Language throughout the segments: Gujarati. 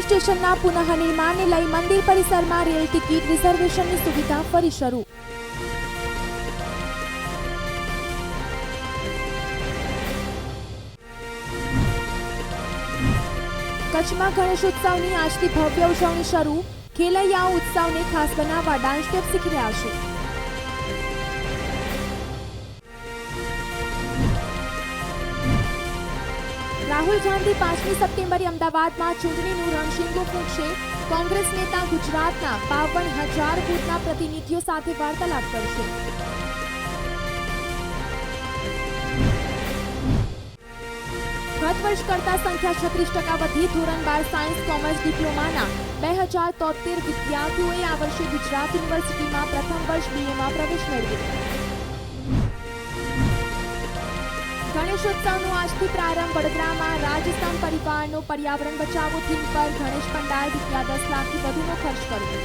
રેલવે સ્ટેશનના પુનઃનિર્માણને લઈ મંદિર પરિસરમાં રેલ ટિકિટ રિઝર્વેશનની સુવિધા ફરી શરૂ. કચ્છમાં ગણેશોત્સવની આજથી ભવ્ય ઉજવણી શરૂ. ખેલૈયાઓ ઉત્સવને ખાસ બનાવવા ડાન્સ સ્ટેપ શીખી રહ્યા છે. રાહુલ ગાંધી પાંચમી સપ્ટેમ્બરે અમદાવાદમાં ચૂંટણીનું રણશીંગો ફૂંકશે કોંગ્રેસ નેતા ગુજરાતના બાવન હજાર બૂથના પ્રતિનિધિઓ સાથે વાર્તાલાપ કરશે. ગત વર્ષ કરતા સંખ્યા છત્રીસ ટકા વધી. ધોરણ બાર સાયન્સ કોમર્સ ડિપ્લોમાના બે હજાર તોતેર વિદ્યાર્થીઓએ આ વર્ષે ગુજરાત યુનિવર્સિટીમાં પ્રથમ વર્ષ બીએમાં પ્રવેશ મેળવ્યો. ગણેશોત્સવનો આજથી પ્રારંભ વડોદરામાં રાજસ્થાન પરિવારનો પર્યાવરણ બચાવો થીમ પર ગણેશ પંડાલ રૂપિયા દસ લાખથી વધુનો ખર્ચ કર્યો.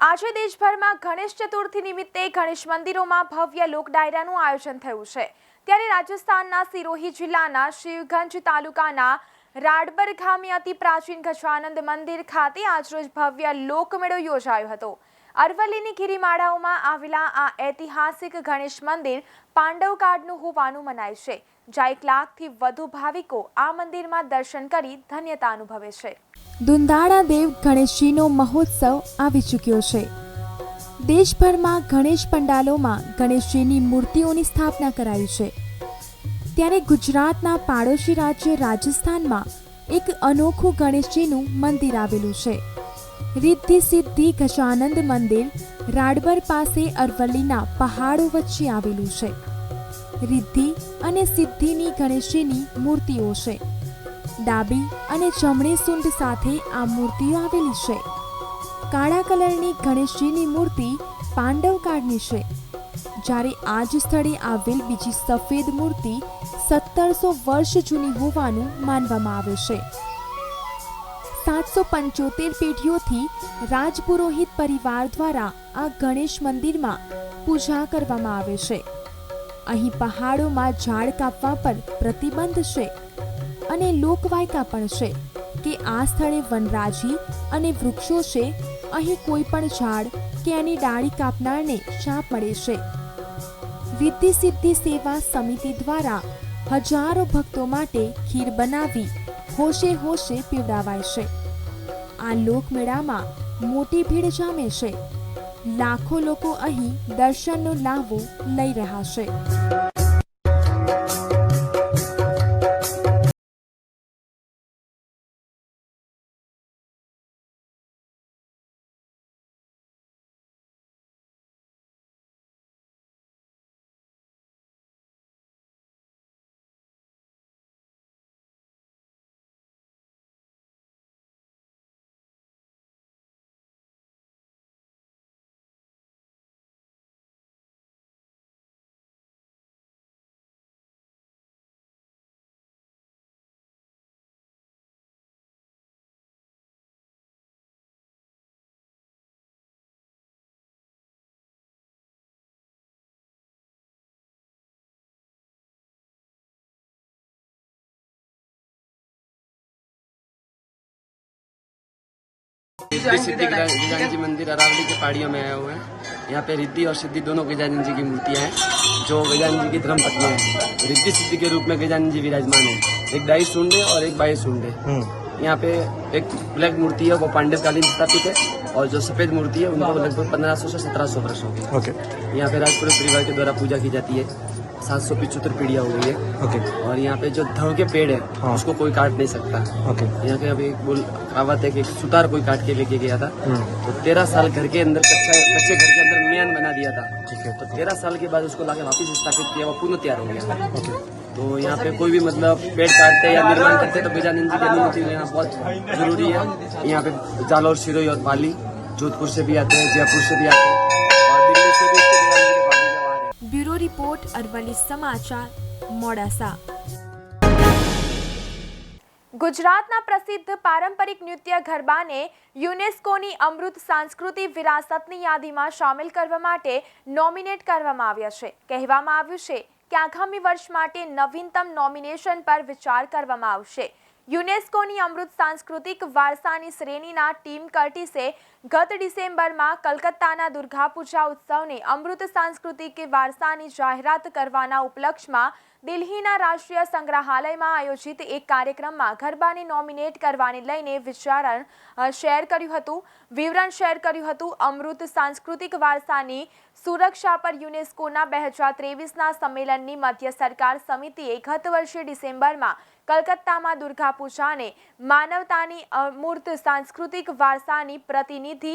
આજે દેશભરમાં ગણેશ ચતુર્થી નિમિત્તે ગણેશ મંદિરોમાં ભવ્ય લોક ડાયરાનું આયોજન થયું છે. ત્યારે રાજસ્થાનના સિરોહી જિલ્લાના શિવગંજ તાલુકાના રાડબર ગામે અતિ પ્રાચીન ગજાનંદ મંદિર ખાતે આજરોજ ભવ્ય લોકમેળો યોજાયો હતો. અરવલ્લીની ગિરિમાળાઓમાં આવેલા આ ઐતિહાસિક ગણેશ મંદિર પાંડવકાળનું હોવાનું મનાય છે, જ્યાં એક લાખથી વધુ ભાવિકો આ મંદિરમાં દર્શન કરી ધન્યતા અનુભવે છે. દુંદાળા દેવ ગણેશજીનો મહોત્સવ આવી ચૂક્યો છે. દેશભરમાં ગણેશ પંડાલોમાં ગણેશજીની મૂર્તિઓની સ્થાપના કરાઈ છે. ત્યારે ગુજરાતના પાડોશી રાજ્ય રાજસ્થાનમાં એક અનોખું ગણેશજીનું મંદિર આવેલું છે. રિદ્ધિ સિદ્ધિ ગજાનંદ મંદિર રાડબર પાસે અરવલ્લીના પહાડો વચ્ચે આવેલું છે. રિદ્ધિ અને સિદ્ધિની ગણેશજીની મૂર્તિઓ છે. ડાબી અને જમણી સૂંઢ સાથે આ મૂર્તિઓ આવેલી છે. કાળા કલરની ગણેશજીની મૂર્તિ પાંડવ કાળની છે. જ્યારે આ જ સ્થળે આવેલ બીજી સફેદ મૂર્તિ સત્તરસો વર્ષ જૂની હોવાનું માનવામાં આવે છે. સાતસો પંચોતેર પેઢીઓથી રાજપુરોહિત પરિવાર દ્વારા આ ગણેશ મંદિરમાં પૂજા કરવામાં આવે છે. અહીં પહાડોમાં ઝાડ કાપવા પર પ્રતિબંધ છે અને લોકવાયકા પણ છે કે આ સ્થળે વનરાજી અને વૃક્ષો છે. અહીં કોઈ પણ ઝાડ કે એની ડાળી કાપનારને શાપ મળે છે. વિધિ સિદ્ધિ સેવા સમિતિ દ્વારા હજારો ભક્તો માટે ખીર બનાવી હોશે હોશે પીવડાવાય છે. આ લોકમેળામાં મોટી ભીડ જામે છે. લાખો લોકો અહીં દર્શનનો લાભો લઈ રહ્યા છે. गजानन जी मंदिर अरावली के पहाड़ियों में आए हुए हैं। यहाँ पे रिद्धि और सिद्धि दोनों गजानन जी की मूर्तियाँ हैं जो गजानन जी की धर्म पत्नी है। रिद्धि सिद्धि के रूप में गजानन जी विराजमान है। एक दाई सुंडे और एक बाई सुंडे यहाँ पे एक ब्लैक मूर्ति है वो पांडव कालीन स्थापित है और जो सफ़ेद मूर्ति है उनको लगभग पंद्रह सौ से सत्रह सौ वर्ष हो गए। यहाँ पे राजपुर परिवार के द्वारा पूजा की जाती है। सात सौ पिछहत्तर पीढ़िया हो गई है। ओके। और यहाँ पे जो धव के पेड़ है हाँ। उसको कोई काट नहीं सकता। ओके। यहाँ पे अभी एक बोल कहावत है कि सुतार कोई काट के लेके गया था। हम्म, तो तेरह साल घर के अंदर कच्चा कच्चे घर के अंदर मियान बना दिया था। ठीक है। तो तेरह साल के बाद उसको लाके वापस स्थापित किया वो पुनः तैयार हो गया। ओके। तो यहाँ पे कोई भी मतलब पेड़ काटते या निर्माण करते तो गजानंद जी की अनुमति लेना बहुत ज़रूरी है। यहाँ पे जालौर सिरोही और पाली जोधपुर से भी आते हैं जयपुर से भी आते हैं। રિપોર્ટ અરવલ્લી સમાચાર, મોડાસા. ગુજરાતના પ્રસિદ્ધ પારંપરિક નૃત્ય ગરબાને યુનેસ્કોની અમૃત સાંસ્કૃતિક વિરાસતની યાદીમાં સામેલ કરવા માટે નોમિનેટ કરવામાં આવ્યા છે. કહેવામાં આવ્યું છે કે આગામી વર્ષ માટે નવીનતમ નોમિનેશન પર વિચાર કરવામાં આવશે. યુનેસ્કોની અમૃત સાંસ્કૃતિક વારસાની શ્રેણીના ટીમ કર્ટિસે ગત ડિસેમ્બરમાં કલકત્તાના દુર્ગા પૂજા ઉત્સવને અમૃત સાંસ્કૃતિક વારસાની જાહેરાત કરવાના ઉપલક્ષમાં દિલ્હીના રાષ્ટ્રીય સંગ્રહાલયમાં આયોજિત એક કાર્યક્રમમાં ગરબાને નોમિનેટ કરવાને લઈને વિચારણ શેર કર્યું હતું. વિવરણ શેર કર્યું હતું અમૃત સાંસ્કૃતિક વારસાની સુરક્ષા પર યુનેસ્કોના બે હજાર ત્રેવીસના સંમેલનની મધ્ય સરકાર સમિતિએ ગત વર્ષે ડિસેમ્બરમાં કલકત્તામાં દુર્ગા પૂજાને માનવતાની અમૂર્ત સાંસ્કૃતિક વારસાની પ્રતિનિધિ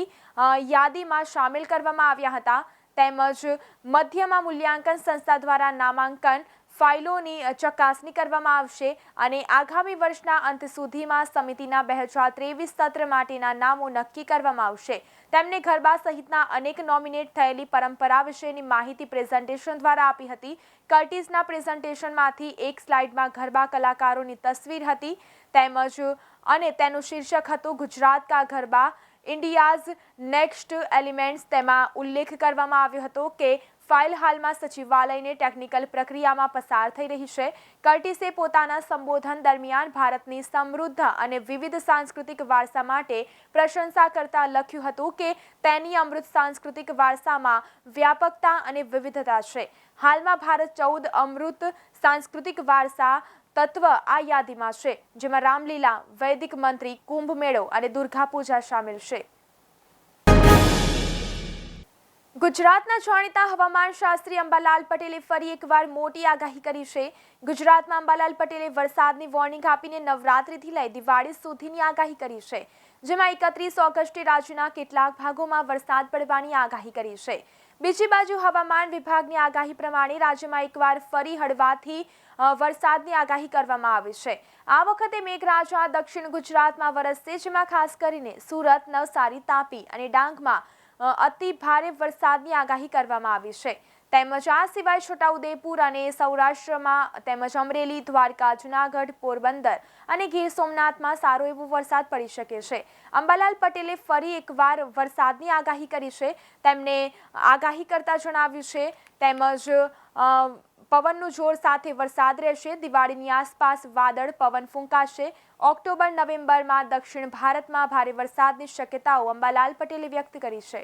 યાદીમાં સામેલ કરવામાં આવ્યા હતા. તેમજ મધ્યમાં મૂલ્યાંકન સંસ્થા દ્વારા નામાંકન ફાઇલોની ચકાસણી કરવામાં આવશે અને આગામી વર્ષના અંત સુધીમાં સમિતિના બે હજાર ત્રેવીસ સત્ર માટેના નામો નક્કી કરવામાં આવશે. તેમને ગરબા સહિતના અનેક નોમિનેટ થયેલી પરંપરા વિશેની માહિતી પ્રેઝન્ટેશન દ્વારા આપી હતી. કર્ટિસના પ્રેઝન્ટેશનમાંથી એક સ્લાઇડમાં ગરબા કલાકારોની તસવીર હતી તેમજ, અને તેનું શીર્ષક હતું ગુજરાત કા ગરબા ઇન્ડિયાઝ નેક્સ્ટ એલિમેન્ટ્સ. તેમાં ઉલ્લેખ કરવામાં આવ્યો હતો કે ફાઇલ હાલમાં સચિવાલયને ટેકનિકલ પ્રક્રિયામાં પસાર થઈ રહી છે. કર્ટિસે પોતાના સંબોધન દરમિયાન ભારતની સમૃદ્ધ અને વિવિધ સાંસ્કૃતિક વારસા માટે પ્રશંસા કરતા લખ્યું હતું કે તેની અમૃત સાંસ્કૃતિક વારસામાં વ્યાપકતા અને વિવિધતા છે. હાલમાં ભારત ચૌદ અમૃત સાંસ્કૃતિક વારસા તત્વ આ યાદીમાં છે, જેમાં રામલીલા, વૈદિક મંત્રી કુંભ મેળો અને દુર્ગા પૂજા સામેલ છે. ગુજરાતના જાણીતા હવામાન શાસ્ત્રી અંબાલાલ પટેલે ફરી એકવાર મોટી આગાહી કરી છે. ગુજરાતમાં અંબાલાલ પટેલે વરસાદની વોર્નિંગ આપીને નવરાત્રિથી લઈ દિવાળી સુધીની આગાહી કરી છે. જેમાં એકત્રીસ ઓગસ્ટે રાજ્યના કેટલાક ભાગોમાં વરસાદ પડવાની આગાહી કરી છે. બીજી બાજુ હવામાન વિભાગની આગાહી પ્રમાણે રાજ્યમાં એકવાર ફરી હળવાથી વરસાદની આગાહી કરવામાં આવી છે. આ વખતે મેઘરાજા દક્ષિણ ગુજરાતમાં વરસશે, જેમાં ખાસ કરીને સુરત નવસારી તાપી અને ડાંગમાં અતિ ભારે વરસાદની આગાહી કરવામાં આવી છે. તેમજ આ સિવાય છોટાઉદેપુર અને સૌરાષ્ટ્રમાં તેમજ અમરેલી, દ્વારકા, જુનાગઢ, પોરબંદર અને ગીર સોમનાથમાં સારો એવો વરસાદ પડી શકે છે. અંબાલાલ પટેલે ફરી એકવાર વરસાદની આગાહી કરી છે. તેમને આગાહી કરતા જણાવ્યું છે. તેમજ પવનનું જોર સાથે વરસાદ રહેશે. દિવાળીની આસપાસ વાદળ પવન ફૂંકાશે. ઓક્ટોબર, નવેમ્બરમાં દક્ષિણ ભારતમાં ભારે વરસાદની શક્યતાઓ અંબાલાલ પટેલે વ્યક્ત કરી છે.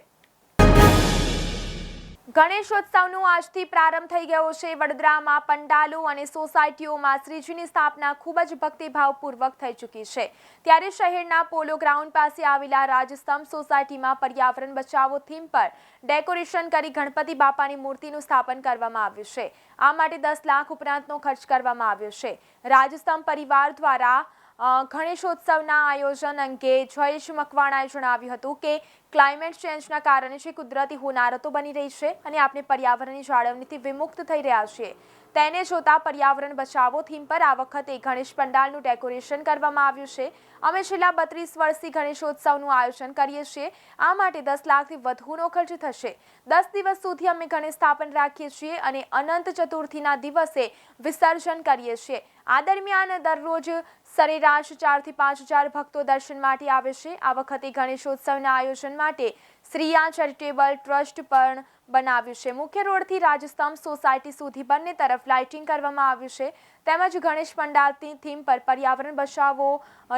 ગણેશોત્સવનો આજથી પ્રારંભ થઈ ગયો છે. વડોદરામાં પંડાલો અને સોસાયટીઓમાં શ્રીજીની સ્થાપના ખૂબ જ ભક્તિભાવપૂર્વક થઈ ચૂકી છે. ત્યારે શહેરના પોલો ગ્રાઉન્ડ પાસે આવેલા રાજસ્તંભ સોસાયટીમાં પર્યાવરણ બચાવો થીમ પર ડેકોરેશન કરી ગણપતિ બાપાની મૂર્તિનું સ્થાપન કરવામાં આવ્યું છે. આ માટે દસ લાખ ઉપરાંતનો ખર્ચ કરવામાં આવ્યો છે. રાજસ્તંભ પરિવાર દ્વારા ગણેશોત્સવના આયોજન અંગે જયેશ મકવાણાએ જણાવ્યું હતું કે ક્લાઇમેટ ચેન્જના કારણે જે કુદરતી હોનારતો બની રહી છે અને આપણે પર્યાવરણની જાળવણીથી વિમુક્ત થઈ રહ્યા છીએ. તેને જોતા પર્યાવરણ બચાવો થીમ પર આ વખતે ગણેશ પંડાલનું ડેકોરેશન કરવામાં આવ્યું છે. અમે છેલ્લા બત્રીસ વર્ષથી ગણેશોત્સવનું આયોજન કરીએ છીએ. આ માટે દસ લાખથી વધુનો ખર્ચ થશે. દસ દિવસ સુધી અમે ગણેશ સ્થાપન રાખીએ છીએ અને અનંત ચતુર્થીના દિવસે વિસર્જન કરીએ છીએ. આ દરમિયાન દરરોજ સરેરાશ ચારથી પાંચ હજાર ભક્તો દર્શન માટે આવે છે. આ વખતે ગણેશોત્સવના આયોજન માટે શ્રીયા ચેરિટેબલ ટ્રસ્ટ પણ બનાવ્યું છે. મુખ્ય રોડથી રાજસ્તંભ સોસાયટી સુધી બંને તરફ લાઇટિંગ કરવામાં આવ્યું છે. તેમજ ગણેશ પંડાલની થીમ પર પર્યાવરણ બચાવો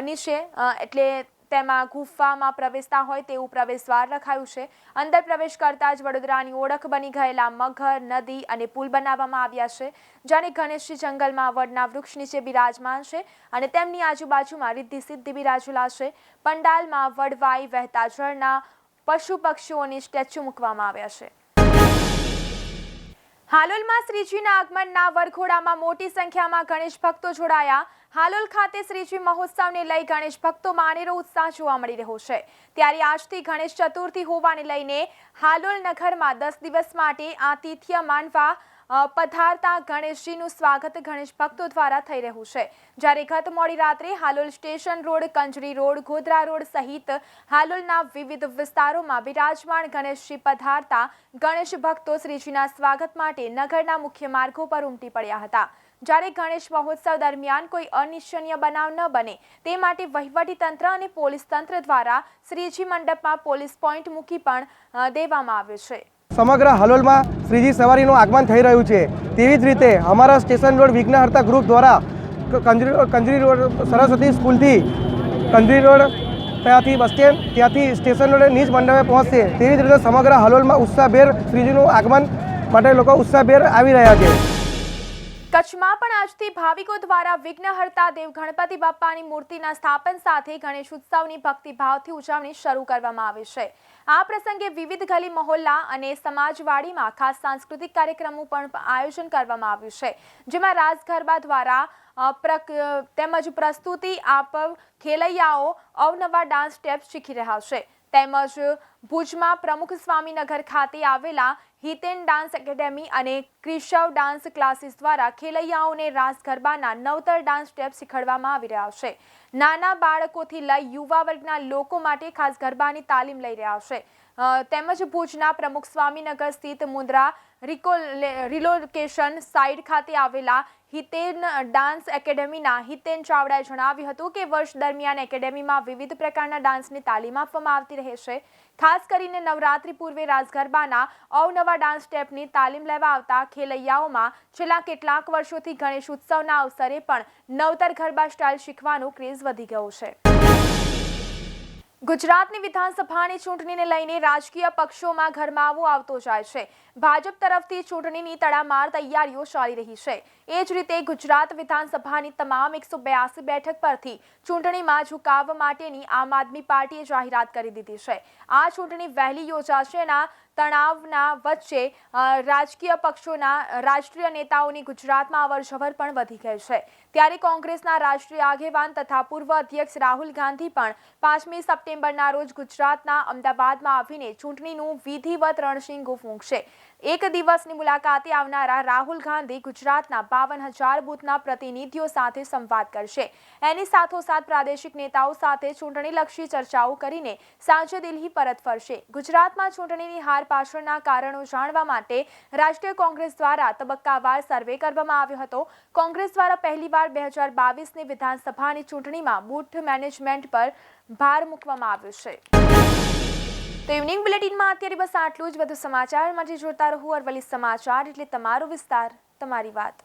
ની છે. એટલે તેમાં ગુફામાં પ્રવેશતા હોય તેવું પ્રવેશદ્વાર રખાયું છે. અંદર પ્રવેશ કરતાં જ વડોદરાની ઓળખ બની ગયેલા મગર, નદી અને પુલ બનાવવામાં આવ્યા છે. જાણે ગણેશજી જંગલમાં વડના વૃક્ષ નીચે બિરાજમાન છે અને તેમની આજુબાજુમાં રિદ્ધિ સિદ્ધિ બિરાજેલા છે. પંડાલમાં વડવાઈ વહેતા જળના પશુ પક્ષીઓની સ્ટેચ્યુ મૂકવામાં આવ્યા છે. હાલોલમાં શ્રીજીના આગમનના વરઘોડામાં મોટી સંખ્યામાં ગણેશ ભક્તો જોડાયા. હાલોલ ખાતે શ્રીજી મહોત્સવને લઈ ગણેશ ભક્તોમાં અનેરો ઉત્સાહ જોવા મળી રહ્યો છે. ત્યારે આજથી ગણેશ ચતુર્થી હોવાને લઈને હાલોલ નગરમાં દસ દિવસ માટે આતિથ્ય માનવા અ, પધારતા ગણેશજીનું સ્વાગત ગણેશ ભક્તો દ્વારા થઈ રહ્યું છે. જ્યારે ગત મોડી રાત્રે Halol station road Kanjari road Godhra road સહિત હાલોલના વિવિધ વિસ્તારોમાં બિરાજમાન ગણેશજી પધારતા ગણેશ ભક્તો શ્રીજીના સ્વાગત માટે નગરના મુખ્ય માર્ગો પર ઉમટી પડ્યા હતા. જ્યારે ગણેશ મહોત્સવ દરમિયાન કોઈ અનિચ્છનીય બનાવ ન બને તે માટે વહીવટી તંત્ર અને પોલીસ તંત્ર દ્વારા શ્રીજી મંડપમાં પોલીસ પોઈન્ટ મૂકી પણ દેવામાં આવ્યો છે. સમગ્ર હલોલમાં શ્રીજી સવારીનું આગમન થઈ રહ્યું છે. તેવી જ રીતે અમારા સ્ટેશન રોડ વિઘ્નહર્તા ગ્રુપ દ્વારા કંજરી કંજરી રોડ સરસ્વતી સ્કૂલથી કંજરી રોડ ત્યાંથી બસ સ્ટેન્ડ, ત્યાંથી સ્ટેશન રોડે નીચ મંડપે પહોંચશે. તેવી જ રીતે સમગ્ર હલોલમાં ઉત્સાહભેર શ્રીજીનું આગમન માટે લોકો ઉત્સાહભેર આવી રહ્યા છે. કચ્છમાં પણ આજથી ભાવિકો દ્વારા વિઘ્નહર્તા દેવ ગણપતિ બાપ્પાની મૂર્તિના સ્થાપન સાથે ગણેશ ઉત્સવની ભક્તિભાવથી ઉજવણી શરૂ કરવામાં આવી છે. આ પ્રસંગે વિવિધ ગલી મહોલ્લા અને સમાજવાડીમાં ખાસ સાંસ્કૃતિક કાર્યક્રમો પણ આયોજન કરવામાં આવ્યું છે. જેમાં રાસ ગરબા દ્વારા તેમજ પ્રસ્તુતિ આપ ખેલૈયાઓ અવનવા ડાન્સ સ્ટેપ શીખી રહ્યા છે. તેમજ ભુજમાં પ્રમુખ સ્વામીનગર ખાતે આવેલા હિતેન ડાન્સ એકેડેમી અને ક્રિશવ ડાન્સ ક્લાસીસ દ્વારા ખેલૈયાઓને રાસ ગરબાના નવતર ડાન્સ સ્ટેપ શીખવાડવામાં આવી રહ્યા છે. નાના બાળકોથી લઈ યુવા વર્ગના લોકો માટે ખાસ ગરબાની તાલીમ લઈ રહ્યા છે. તેમજ ભુજના પ્રમુખ સ્વામીનગર સ્થિત મુદ્રા રિકોલે, રિલોકેશન સાઇટ ખાતે આવેલા હિતેન ડાન્સ એકેડેમીના હિતેન ચાવડાએ જણાવ્યું હતું કે વર્ષ દરમિયાન એકેડેમીમાં વિવિધ પ્રકારના ડાન્સની તાલીમ આપવામાં આવતી રહેશે. ખાસ કરીને નવરાત્રી પૂર્વે રાજગરબાના અવનવા ડાન્સ સ્ટેપની તાલીમ લેવા આવતા ખેલૈયાઓમાં છેલ્લા કેટલાક વર્ષોથી ગણેશ ઉત્સવના અવસરે પણ નવતર ગરબા સ્ટાઇલ શીખવાનું ક્રેઝ વધી ગયો છે. ગુજરાતની વિધાનસભાની ચૂંટણીને લઈને રાજકીય પક્ષોમાં ગરમાવો આવતો જાય છે. ભાજપ તરફથી ચૂંટણીની તડામાર તૈયારીઓ ચાલી રહી છે. એ જ રીતે ગુજરાત વિધાનસભાની તમામ એકસો બ્યાસી બેઠક પરથી ચૂંટણીમાં ઝુકાવ માટેની આમ આદમી પાર્ટીએ જાહેરાત કરી દીધી છે. આ ચૂંટણી વહેલી યોજાશે એના તણાવના વચ્ચે રાજકીય પક્ષોના રાષ્ટ્રીય નેતાઓની ગુજરાતમાં અવરજવર પણ વધી ગઈ છે. ત્યારે કોંગ્રેસના રાષ્ટ્રીય આગેવાન તથા પૂર્વ અધ્યક્ષ રાહુલ ગાંધી પણ પાંચમી સપ્ટેમ્બરના રોજ ગુજરાતના અમદાવાદમાં આવીને ચૂંટણીનું વિધિવત રણશીંગો ફૂંકશે એક દિવસની મુલાકાતે આવનારા રાહુલ ગાંધી ગુજરાતના બાવન હજાર બૂથના પ્રતિનિધિઓ સાથે સંવાદ કરશે. એની સાથોસાથ પ્રાદેશિક નેતાઓ સાથે ચૂંટણીલક્ષી ચર્ચાઓ કરીને સાંજે દિલ્હી પરત ફરશે. ગુજરાતમાં ચૂંટણીની હાર પાછળના કારણો જાણવા માટે રાષ્ટ્રીય કોંગ્રેસ દ્વારા તબક્કાવાર સર્વે કરવામાં આવ્યો હતો. કોંગ્રેસ દ્વારા પહેલીવાર બે હજાર બાવીસની વિધાનસભાની ચૂંટણીમાં બૂથ મેનેજમેન્ટ પર ભાર મૂકવામાં આવ્યો છે. તો ઇવનિંગ બુલેટિનમાં અત્યારે બસ આટલું જ. બધું સમાચાર માટે જોતા રહો અરવલ્લી સમાચાર એટલે તમારો વિસ્તાર. તમારી વાત.